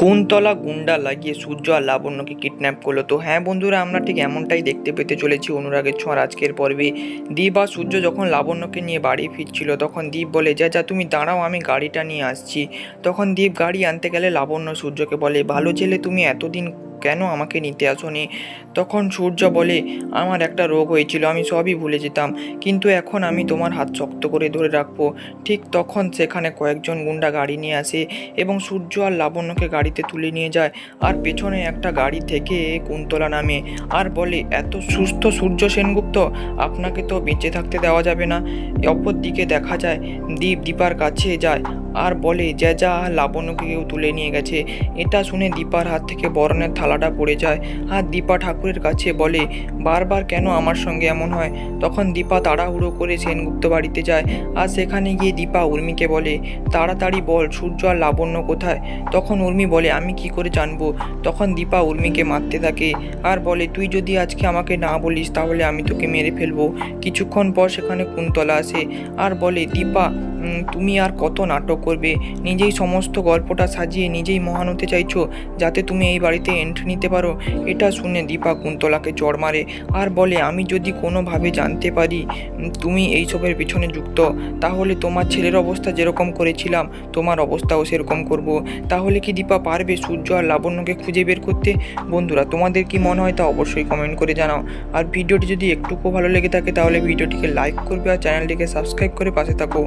কুন্তলা গুন্ডা লাগিয়ে সূর্য আর লাবণ্যকে কিডন্যাপ করল। তো হ্যাঁ বন্ধুরা, আমরা ঠিক এমনটাই দেখতে পেতে চলেছি অনুরাগের ছোঁয়ার আজকের পর্বে। দীপ আর সূর্য যখন লাবণ্যকে নিয়ে বাড়ি ফিরছিল, তখন দীপ বলে, যা যা, তুমি দাঁড়াও, আমি গাড়িটা নিয়ে আসছি। তখন দীপ গাড়ি আনতে গেলে লাবণ্য সূর্যকে বলে, ভালো ছেলে, তুমি এতদিন কেন আমাকে নিতে আসনি? তখন সূর্য বলে, আমার একটা রোগ হয়েছিল, আমি সবই ভুলে যেতাম। কিন্তু এখন আমি তোমার হাত শক্ত করে ধরে রাখব। ঠিক তখন সেখানে কয়েকজন গুন্ডা গাড়ি নিয়ে আসে এবং সূর্য আর লাবণ্যকে গাড়িতে তুলে নিয়ে যায় আর পেছনে একটা গাড়ি থেকে কুন্তলা নামে আর বলে, এত সুস্থ সূর্য সেনগুপ্ত, আপনাকে তো বেঁচে থাকতে দেওয়া যাবে না। অপর দিকে দেখা যায়, দীপ দীপার কাছে যায় আর বলে যে যা লাবণ্যকে কেউ তুলে নিয়ে গেছে। এটা শুনে দীপার হাত থেকে বরণের থালাটা পড়ে যায়। আর দীপা ঠাকুরের কাছে বলে, বারবার কেন আমার সঙ্গে এমন হয়? তখন দীপা তাড়াহুড়ো করে সেনগুপ্ত বাড়িতে যায়। আর সেখানে গিয়ে দীপা উর্মিকে বলে, তাড়াতাড়ি বল, সূর্য আর লাবণ্য কোথায়? তখন উর্মি বলে, আমি কি করে জানব? তখন দীপা উর্মিকে মারতে থাকে। আর বলে, তুই যদি আজকে আমাকে না বলিস, তাহলে আমি তোকে মেরে ফেলব। কিছুক্ষণ পর সেখানে কুন্তলা আসে। আর বলে, দীপা তুমি আর কত নাটক করবে? নিজেই সমস্ত গল্পটা সাজিয়ে নিজেই মহান হতে চাইছো, যাতে তুমি এই বাড়িতে এন্ট্রি নিতে পারো? এটা শুনে দীপা কুন্তলাকে চড় মারে। আর বলে, আমি যদি কোনোভাবে জানতে পারি তুমি এইসবের পিছনে যুক্ত, তাহলে তোমার ছেলের অবস্থা যেরকম করেছিলাম, তোমার অবস্থাও সেরকম করব। তাহলে কি দীপা পারবে সূর্য আর লাবণ্যকে খুঁজে বের করতে? বন্ধুরা, তোমাদের কি মনে হয় তা অবশ্যই কমেন্ট করে জানাও। আর ভিডিওটি যদি একটুকু ভালো লেগে থাকে, তাহলে ভিডিওটিকে লাইক করবে আর চ্যানেলটিকে সাবস্ক্রাইব করে পাশে থাকো।